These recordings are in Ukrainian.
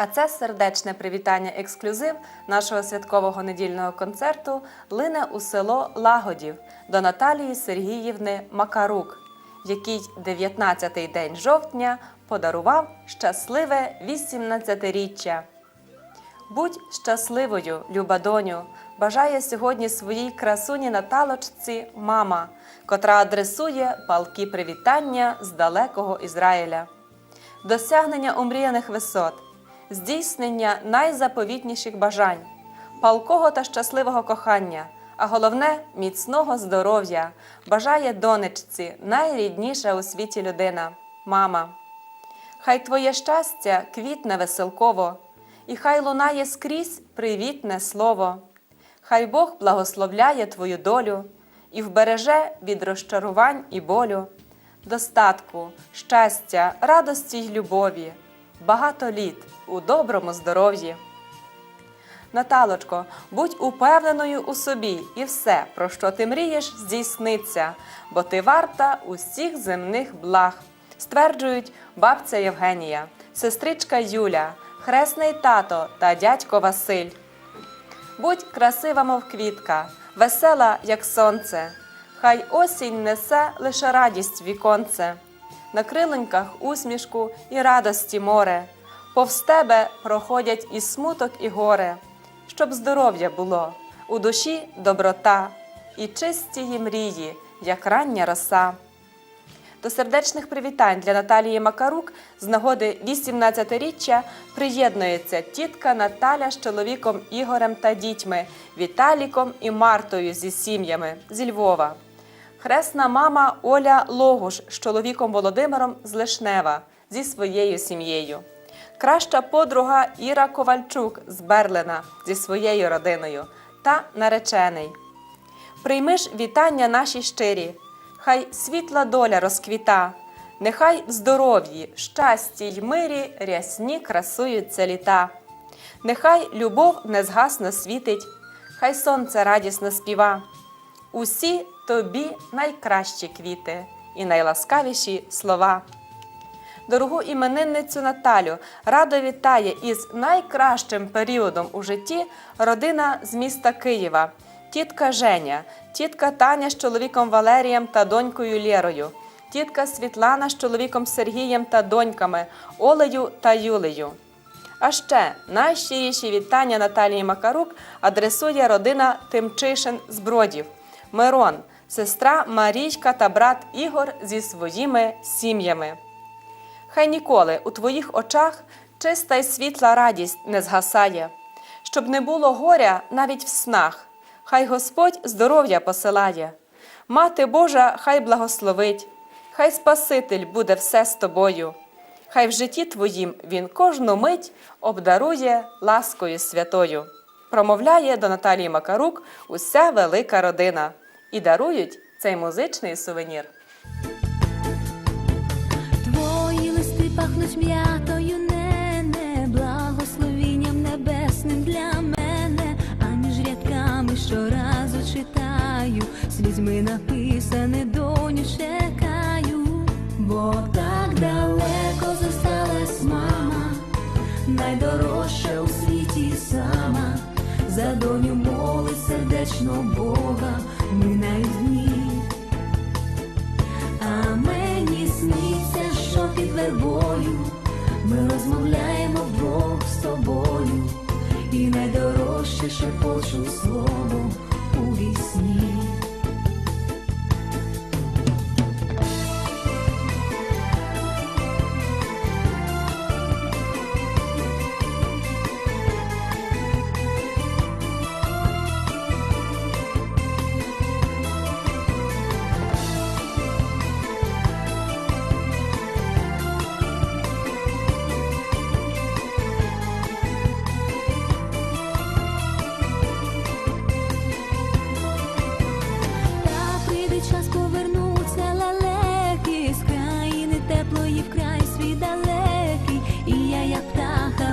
А це сердечне привітання ексклюзив нашого святкового недільного концерту лине у село Лагодів до Наталії Сергіївни Макарук, який 19-й день жовтня подарував щасливе 18-річчя. Будь щасливою, люба доню, бажає сьогодні своїй красуні Наталочці мама, котра адресує палки привітання з далекого Ізраїля. Досягнення омріяних висот, здійснення найзаповітніших бажань, палкого та щасливого кохання, а головне міцного здоров'я бажає донечці найрідніша у світі людина мама. Хай твоє щастя квітне веселково, і хай лунає скрізь привітне слово. Хай Бог благословляє твою долю і вбереже від розчарувань і болю, достатку, щастя, радості й любові, багато літ у доброму здоров'ї. Наталочко, будь упевненою у собі, і все, про що ти мрієш, здійсниться, бо ти варта усіх земних благ, стверджують бабця Євгенія, сестричка Юля, хресний тато та дядько Василь. Будь красива, мов квітка, весела, як сонце, хай осінь несе лише радість віконце, на крилоньках усмішку і радості море, повз тебе проходять і смуток, і горе, щоб здоров'я було, у душі доброта і чистії мрії, як рання роса. До сердечних привітань для Наталії Макарук з нагоди 18-річчя приєднується тітка Наталя з чоловіком Ігорем та дітьми, Віталіком і Мартою зі сім'ями зі Львова. Хресна мама Оля Логуш з чоловіком Володимиром з Лишнева зі своєю сім'єю. Краща подруга Іра Ковальчук з Берлина зі своєю родиною та наречений. Прийми ж вітання наші щирі, хай світла доля розквіта, нехай в здоров'ї, щасті й мирі рясні красуються літа. Нехай любов не згасно світить, хай сонце радісно співа. Усі тобі найкращі квіти і найласкавіші слова. Дорогу іменинницю Наталю радо вітає із найкращим періодом у житті родина з міста Києва, тітка Женя, тітка Таня з чоловіком Валерієм та донькою Лєрою, тітка Світлана з чоловіком Сергієм та доньками Олею та Юлею. А ще найщиріші вітання Наталії Макарук адресує родина Тимчишин з Бродів, Мирон, сестра Марійка та брат Ігор зі своїми сім'ями. Хай ніколи у твоїх очах чиста й світла радість не згасає, щоб не було горя навіть в снах, хай Господь здоров'я посилає. Мати Божа, хай благословить, хай Спаситель буде все з тобою. Хай в житті твоїм він кожну мить обдарує ласкою святою. Промовляє до Наталії Макарук уся велика родина і дарують цей музичний сувенір. Твої листи пахнуть м'ятою, нене, благословінням небесним для мене, а між рядками щоразу читаю, слізьми написане доню чекаю, бо так далеко зосталась мама, найдорожча у світі сама, за доню молить сердечно Бога, минають дні. А мені сниться, що під ми розмовляємо вдвох з тобою, і найдорожче шепочу слово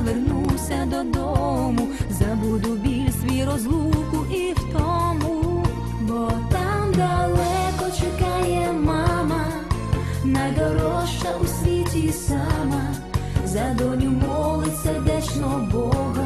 вернуся додому, забуду біль свій розлуку і втому, бо там далеко чекає мама, найдорожча у світі сама, за доню молиться сердечно Бога,